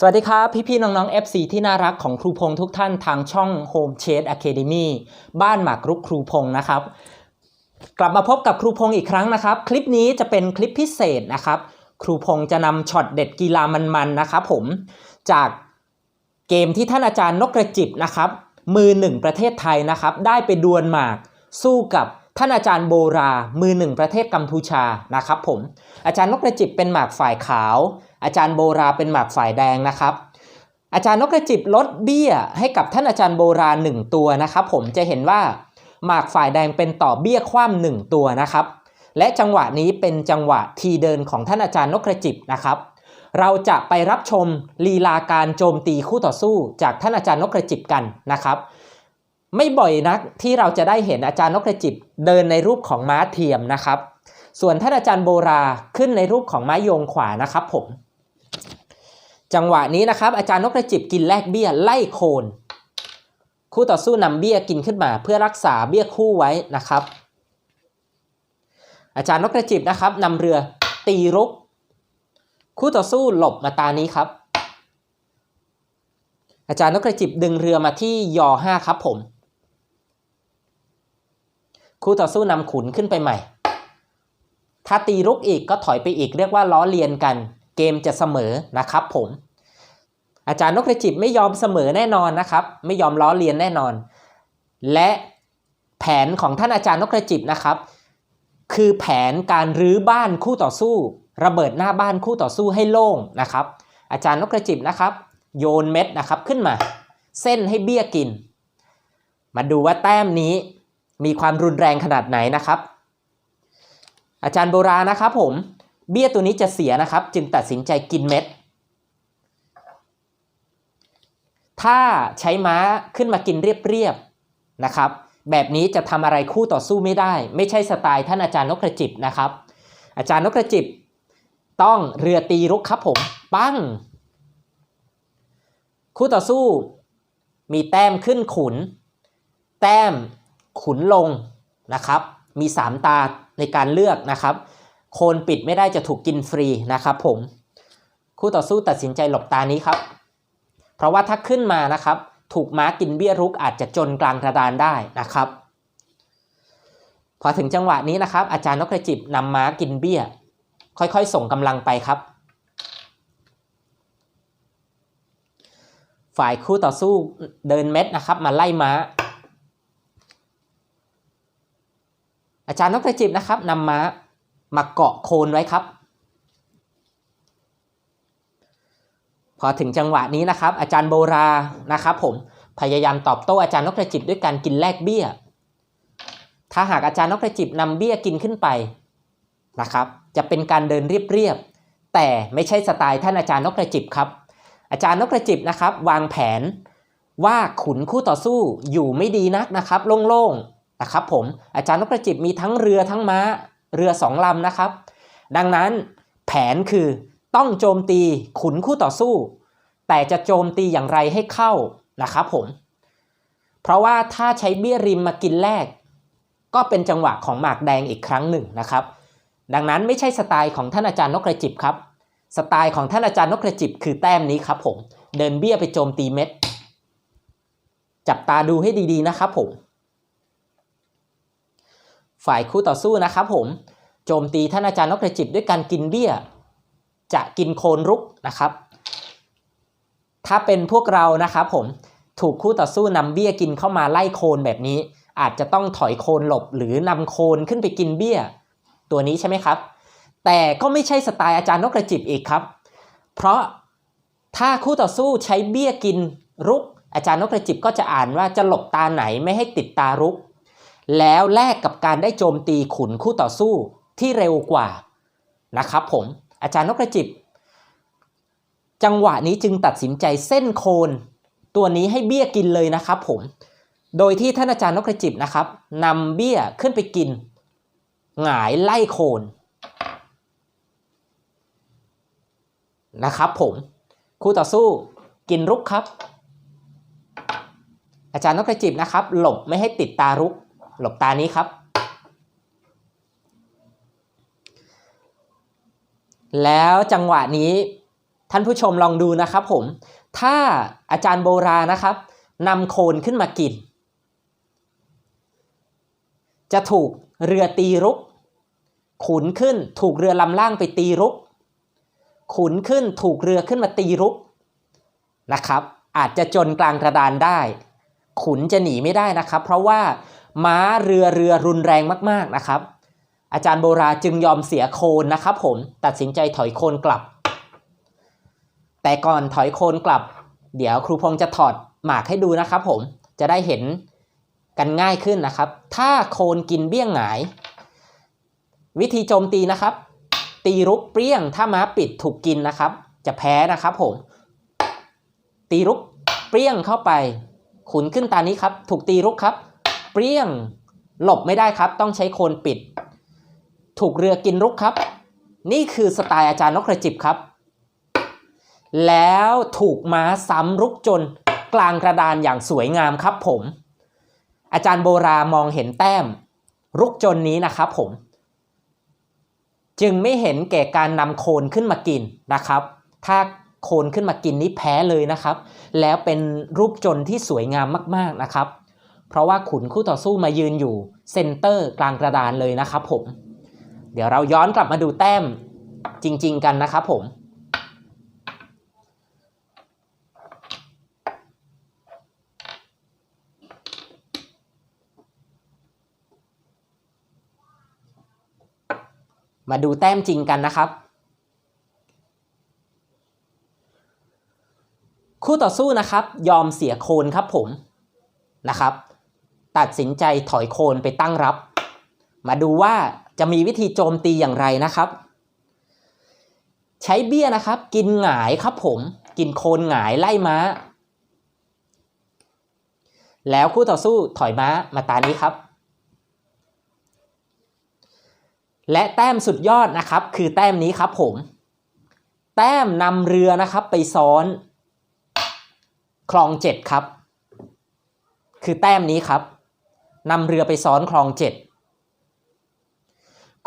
สวัสดีครับ พี่ๆน้องๆ FC ที่น่ารักของครูพงษ์ทุกท่านทางช่อง Home Shade Academy บ้านหมากรุกครูพงษ์นะครับ กลับมาพบกับครูพงษ์อีกครั้งนะครับ คลิปนี้จะเป็นคลิปพิเศษนะครับ ครูพงษ์จะนำช็อตเด็ดกีฬามันๆนะครับผมจากเกมที่ท่านอาจารย์นกกระจิบนะครับ มือหนึ่งประเทศไทยนะครับ ได้ไปดวลหมากสู้กับท่านอาจารย์โบรา มือหนึ่งประเทศกัมพูชานะครับผมอาจารย์นกกระจิบเป็นหมากฝ่ายขาว อาจารย์โบราเป็นหมากฝ่ายแดงนะครับ อาจารย์นกกระจิบลดเบี้ยให้กับท่านอาจารย์โบราหนึ่งตัวนะครับ ผมจะเห็นว่าหมากฝ่ายแดงเป็นต่อเบี้ยคว่ำหนึ่งตัวนะครับ และจังหวะนี้เป็นจังหวะทีเดินของท่านอาจารย์นกกระจิบนะครับ เราจะไปรับชมลีลาการโจมตีคู่ต่อสู้ จากท่านอาจารย์นกกระจิบกันนะครับ ไม่บ่อยนักที่เราจะได้เห็นอาจารย์นกกระจิบเดินในรูปของม้าเทียมนะครับ ส่วนท่านอาจารย์โบราขึ้นในรูปของม้าโยงขวานะครับผม จังหวะนี้นะครับ อาจารย์นกกระจิบกินแลกเบี้ยไล่โคน คู่ต่อสู้นำเบี้ยกินขึ้นมาเพื่อรักษาเบี้ยคู่ไว้นะครับ อาจารย์นกกระจิบนะครับนำเรือตีรุก คู่ต่อสู้หลบมาตานี้ครับ อาจารย์นกกระจิบดึงเรือมาที่ยอ5ครับผม คู่ต่อสู้นำขุนขึ้นไปใหม่ ถ้าตีรุกอีกก็ถอยไปอีกเรียกว่าล้อเลียนกัน เกมจะเสมอนะครับผมอาจารย์นกกระจิบไม่ยอมเสมอแน่นอนนะครับ ไม่ยอมล้อเลียนแน่นอน และแผนของท่านอาจารย์นกกระจิบนะครับ คือแผนการรื้อบ้านคู่ต่อสู้ ระเบิดหน้าบ้านคู่ต่อสู้ให้โล่งนะครับ อาจารย์นกกระจิบนะครับ โยนเม็ดนะครับขึ้นมา เส้นให้เบี้ยกิน มาดูว่าแต้มนี้มีความรุนแรงขนาดไหนนะครับ อาจารย์โบราณนะครับผม เบี้ยตัวนี้จะเสียนะครับ จึงตัดสินใจกินเม็ด ถ้าใช้ม้าขึ้นมากินเรียบๆนะครับ แบบนี้จะทำอะไรคู่ต่อสู้ไม่ได้ ไม่ใช่สไตล์ท่านอาจารย์นกกระจิบนะครับ อาจารย์นกกระจิบ ต้องเรือตีรุกครับผม ปั้ง คู่ต่อสู้ มีแต้มขึ้นขุน แต้มขุนลงนะครับ มี 3 ตาในการเลือกนะครับ โคนปิดไม่ได้จะถูกกินฟรีนะครับผมคู่ต่อสู้ตัดสินใจหลบตานี้ครับ เพราะว่าถ้าขึ้นมานะครับ ถูกม้ากินเบี้ยรุกอาจจะจนกลางกระดานได้นะครับ พอถึงจังหวะนี้นะครับ อาจารย์นกกระจิบนำม้ากินเบี้ย ค่อยๆ ส่งกำลังไปครับ ฝ่ายคู่ต่อสู้เดินเม็ดนะครับ มาไล่ม้า อาจารย์นกกระจิบนะครับนำม้า มาเกาะโคนไว้ครับ พอถึงจังหวะนี้นะครับ อาจารย์โบรานะครับ ผมพยายามตอบโต้อาจารย์นกกระจิบด้วยการกินแลกเบี้ย ถ้าหากอาจารย์นกกระจิบนำเบี้ยกินขึ้นไปนะครับ จะเป็นการเดินเรียบๆแต่ไม่ใช่สไตล์ท่านอาจารย์นกกระจิบครับ อาจารย์นกกระจิบนะครับ วางแผนว่าขุนคู่ต่อสู้อยู่ไม่ดีนักนะครับ โล่งๆนะครับ ผมอาจารย์นกกระจิบมีทั้งเรือทั้งม้า เรือสองลำนะครับ ดังนั้นแผนคือต้องโจมตีขุนคู่ต่อสู้ แต่จะโจมตีอย่างไรให้เข้านะครับผม เพราะว่าถ้าใช้เบี้ยริมมากินแรก ก็เป็นจังหวะของหมากแดงอีกครั้งหนึ่งนะครับ ดังนั้นไม่ใช่สไตล์ของท่านอาจารย์นกกระจิบครับ สไตล์ของท่านอาจารย์นกกระจิบคือแต้มนี้ครับผม เดินเบี้ยไปโจมตีเม็ด จับตาดูให้ดีๆนะครับผม ฝ่ายคู่ต่อสู้นะครับผมโจมตีท่านอาจารย์นกกระจิบด้วยการกินเบี้ย จะกินโคนรุกนะครับ ถ้าเป็นพวกเรานะครับผมถูกคู่ต่อสู้นำเบี้ยกินเข้ามาไล่โคนแบบนี้ อาจจะต้องถอยโคนหลบหรือนำโคนขึ้นไปกินเบี้ย ตัวนี้ใช่ไหมครับ แต่ก็ไม่ใช่สไตล์อาจารย์นกกระจิบอีกครับ เพราะถ้าคู่ต่อสู้ใช้เบี้ยกินรุก อาจารย์นกกระจิบก็จะอ่านว่าจะหลบตาไหนไม่ให้ติดตารุก แล้วแลกกับการได้โจมตีขุนคู่ต่อสู้ที่เร็วกว่านะครับผมอาจารย์นกกระจิบ จังหวะนี้จึงตัดสินใจเส้นโคน ตัวนี้ให้เบี้ยกินเลยนะครับผม โดยที่ท่านอาจารย์นกกระจิบนะครับนำเบี้ยขึ้นไปกิน หงายไล่โคนนะครับผมคู่ต่อสู้กินรุกครับ อาจารย์นกกระจิบนะครับ หลบไม่ให้ติดตารุก หลบตานี้ครับ แล้วจังหวะนี้ท่านผู้ชมลองดูนะครับผม ถ้าอาจารย์โบรานะครับนำโคนขึ้นมากิน จะถูกเรือตีรุก ขุนขึ้นถูกเรือลำล่างไปตีรุก ขุนขึ้นถูกเรือขึ้นมาตีรุกนะครับ อาจจะจนกลางกระดานได้ ขุนจะหนีไม่ได้นะครับ เพราะว่า ม้าเรือเรือรุนแรงมากๆนะครับ อาจารย์โบราจึงยอมเสียโคนนะครับ ผมตัดสินใจถอยโคนกลับ แต่ก่อนถอยโคนกลับ เดี๋ยวครูพงษ์จะถอดหมากให้ดูนะครับ ผมจะได้เห็นกันง่ายขึ้นนะครับ ถ้าโคนกินเบี้ยงหงาย วิธีโจมตีนะครับ ตีรุกเปรี้ยง ถ้าม้าปิดถูกกินนะครับ จะแพ้นะครับผม ตีรุกเปรี้ยงเข้าไป ขุนขึ้นตานี้ครับ ถูกตีรุกครับ เปรี้ยง หลบไม่ได้ครับ ต้องใช้โคนปิด ถูกเรือกินรุกครับ นี่คือสไตล์อาจารย์นกกระจิบครับ แล้วถูกม้าซ้ำรุกจนกลางกระดานอย่างสวยงามครับผม อาจารย์โบรามองเห็นแต้ม รุกจนนี้นะครับผม จึงไม่เห็นแก่การนำโคนขึ้นมากินนะครับ ถ้าโคนขึ้นมากินนี้แพ้เลยนะครับ แล้วเป็นรูปจนที่สวยงามมากๆนะครับ เพราะว่าขุนคู่ต่อสู้มายืนอยู่เซนเตอร์กลางกระดานเลยนะครับผม เดี๋ยวเราย้อนกลับมาดูแต้มจริง ๆ กันนะครับผมมาดูแต้มจริงกันนะครับ คู่ต่อสู้นะครับ ยอมเสียโคนครับผมนะครับ ตัดสินใจถอยโคนไปตั้งรับ มาดูว่าจะมีวิธีโจมตีอย่างไรนะครับ ใช้เบี้ยนะครับ กินหงายครับผม กินโคนหงายไล่ม้า แล้วคู่ต่อสู้ถอยม้ามาตานี้ครับ และแต้มสุดยอดนะครับ คือแต้มนี้ครับผม แต้มนำเรือนะครับไปซ้อนคลองเจ็ดครับ คือแต้มนี้ครับ นำเรือไปซ้อนคลองเจ็ด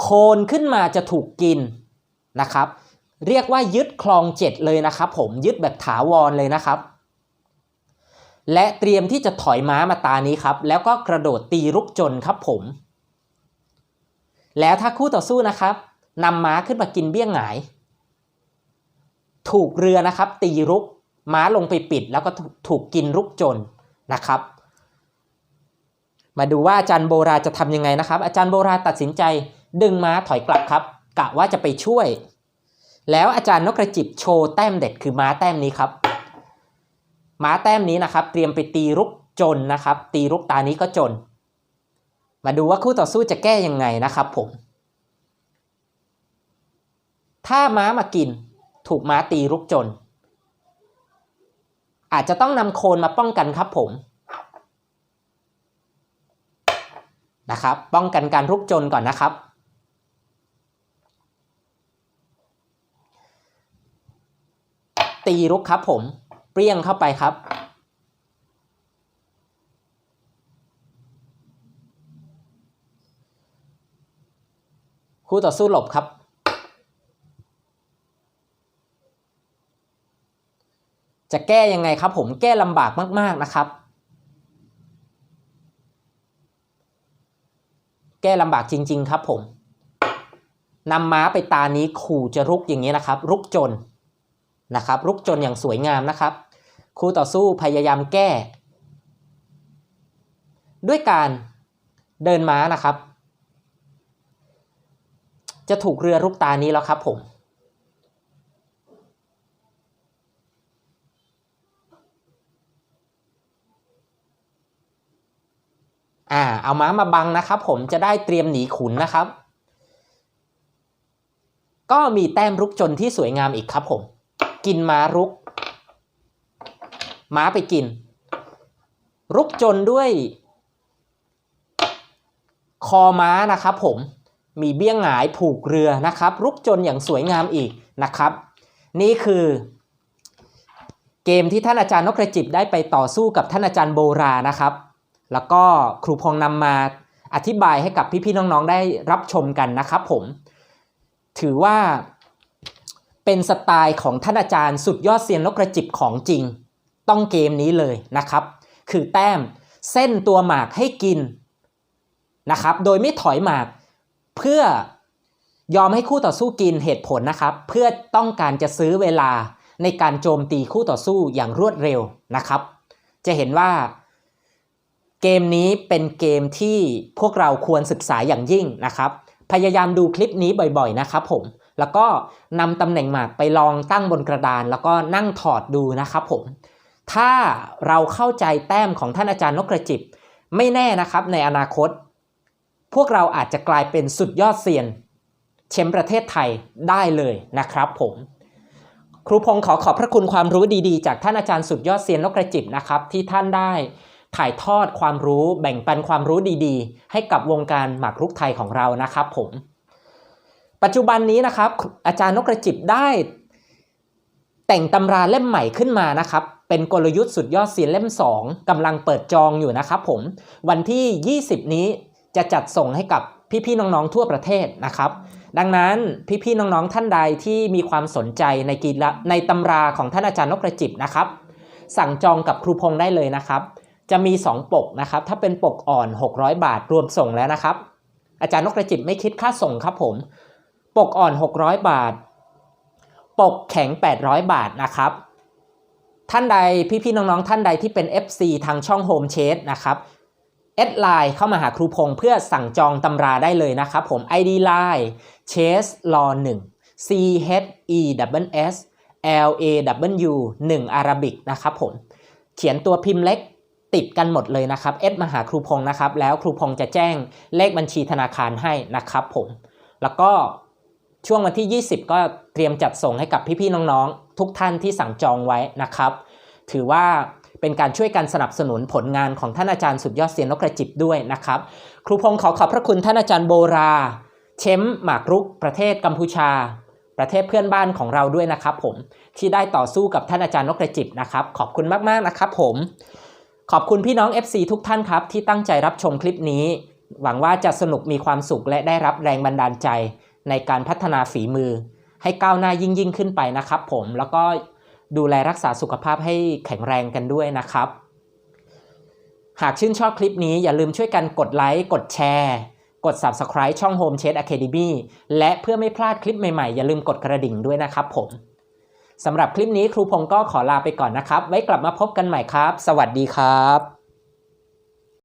โคนขึ้นมาจะถูกกินนะครับ เรียกว่ายึดคลองเจ็ดเลยนะครับ ผมยึดแบบถาวรเลยนะครับ และเตรียมที่จะถอยม้ามาตานี้ครับ แล้วก็กระโดดตีรุกจนครับผม แล้วถ้าคู่ต่อสู้นะครับนำม้าขึ้นมากินเบี้ยงหงายถูกเรือนะครับ ตีรุกม้าลงไปปิดแล้วก็ถูกกินรุกจนนะครับ มาดูว่าอาจารย์โบราจะทำยังไงนะครับ อาจารย์โบราตัดสินใจดึงม้าถอยกลับครับ กะว่าจะไปช่วย แล้วอาจารย์นกกระจิบโชว์แต้มเด็ดคือม้าแต้มนี้ครับ ม้าแต้มนี้นะครับ เตรียมไปตีรุกจนนะครับ ตีรุกตานี้ก็จน มาดูว่าคู่ต่อสู้จะแก้ยังไงนะครับ ผม ถ้าม้ามากิน ถูกม้าตีรุกจน อาจจะต้องนำโคนมาป้องกันครับผม นะครับ ป้องกันการรุกจนก่อนนะครับ ตีรุกครับผม เปรี้ยงเข้าไปครับ คู่ต่อสู้หลบครับจะแก้ยังไงครับผมแก้ลำบากมาก ๆ นะครับ แก้ลำบากจริง ๆ ครับผมนำม้าไปตานี้ขู่จะรุกอย่างนี้นะครับ รุกจนนะครับ รุกจนอย่างสวยงามนะครับ คู่ต่อสู้พยายามแก้ ด้วยการเดินม้านะครับ จะถูกเรือรุกตานี้แล้วครับผม อ่าเอาม้ามาบังนะครับ ผมจะได้เตรียมหนีขุนนะครับ ก็มีแต้มรุกจนที่สวยงามอีกครับผม กินม้ารุก ม้าไปกิน รุกจนด้วย คอม้านะครับ ผมมีเบี้ยงหงายผูกเรือนะครับ รุกจนอย่างสวยงามอีกนะครับ นี่คือเกมที่ท่านอาจารย์นกกระจิบได้ไปต่อสู้กับท่านอาจารย์โบรานะครับ แล้วก็ครูพงษ์นำมาอธิบายให้กับพี่ๆน้องๆได้รับชมกันนะครับผม ถือว่าเเป็นสไตล์ของท่านอาจารย์สุดยอดเซียนนกกระจิบของจริง ต้องเกมนี้เลยนะครับ คือแต้มเส้นตัวหมากให้กินนะครับ โดยไม่ถอยหมากเพื่อยอมให้คู่ต่อสู้กินเหตุผลนะครับ เพื่อต้องการจะซื้อเวลาในการโจมตีคู่ต่อสู้อย่างรวดเร็วนะครับ จะเห็นว่า เกมนี้เป็นเกมที่พวกเราควรศึกษาอย่างยิ่งนะครับ พยายามดูคลิปนี้บ่อยๆนะครับผม แล้วก็นำตำแหน่งหมากไปลองตั้งบนกระดาน แล้วก็นั่งถอดดูนะครับผม ถ้าเราเข้าใจแต้มของท่านอาจารย์นกกระจิบ ไม่แน่นะครับในอนาคต พวกเราอาจจะกลายเป็นสุดยอดเซียนแชมประเทศไทยได้เลยนะครับผมครูพงศ์ขอขอบพระคุณความรู้ดีๆ จากท่านอาจารย์สุดยอดเซียนนกกระจิบนะครับที่ท่านได้ ถ่ายทอดความรู้แบ่งปันความรู้ดีๆ ให้กับวงการหมากรุกไทยของเรานะครับผมปัจจุบันนี้นะครับอาจารย์นกกระจิบได้แต่งตำราเล่มใหม่ขึ้นมานะครับเป็นกลยุทธ์สุดยอดเซียนเล่ม 2กำลังเปิดจองอยู่นะครับผมวันที่ 20 นี้จะจัดส่งให้กับพี่ๆน้องๆทั่วประเทศนะครับดังนั้นพี่ๆน้องๆท่านใดที่มีความสนใจในกีฬาในตำราของท่านอาจารย์นกกระจิบนะครับสั่งจองกับครูพงษ์ได้เลยนะครับ จะมี 2 ปกนะครับ ถ้าเป็นปกอ่อน 600 บาทรวมส่งแล้วนะครับ อาจารย์นกกระจิบไม่คิดค่าส่งครับผม ปกอ่อน 600 บาท ปกแข็ง 800 บาทนะครับ ท่านใดพี่ๆน้องๆ ท่านใดที่เป็น FC ทางช่อง Home c h a t นะครับแอดไลน์เข้ามาหาครูพงเพื่อสั่งจองตำราได้เลยนะครับผม ID Line Chase Law 1 C H E W S L A W 1 Arabic นะครับผม เขียนตัวพิมพ์เล็ก ติดกันหมดเลยนะครับเอดมาหาครูพงษ์นะครับ แล้วครูพงษ์จะแจ้งเลขบัญชีธนาคารให้นะครับผม แล้วก็ช่วงวันที่ 20 ก็เตรียมจัดส่งให้กับพี่ๆน้องๆ ทุกท่านที่สั่งจองไว้นะครับ ถือว่าเป็นการช่วยกันสนับสนุนผลงานของท่านอาจารย์สุดยอดเซียนนกกระจิบด้วยนะครับ ครูพงศ์ขอขอบพระคุณท่านอาจารย์โบรา เชมหมากรุก ประเทศกัมพูชา ประเทศเพื่อนบ้านของเราด้วยนะครับ ผมที่ได้ต่อสู้กับท่านอาจารย์นกกระจิบนะครับ ขอบคุณมากๆนะครับ ผม ขอบคุณพี่น้อง FC ทุกท่านครับที่ตั้งใจรับชมคลิปนี้ หวังว่าจะสนุกมีความสุขและได้รับแรงบันดาลใจ ในการพัฒนาฝีมือ ให้ก้าวหน้ายิ่งยิ่งขึ้นไปนะครับผมแล้วก็ดูแลรักษาสุขภาพให้แข็งแรงกันด้วยนะครับ หากชื่นชอบคลิปนี้อย่าลืมช่วยกันกดไลค์กดแชร์ กด Subscribe ช่อง Home c h a t Academy และเพื่อไม่พลาดคลิปใหม่ๆ อย่าลืมกดกระดิ่งด้วยนะครับผม สำหรับคลิปนี้ครูพงศ์ก็ขอลาไปก่อนนะครับ ไว้กลับมาพบกันใหม่ครับ สวัสดีครับ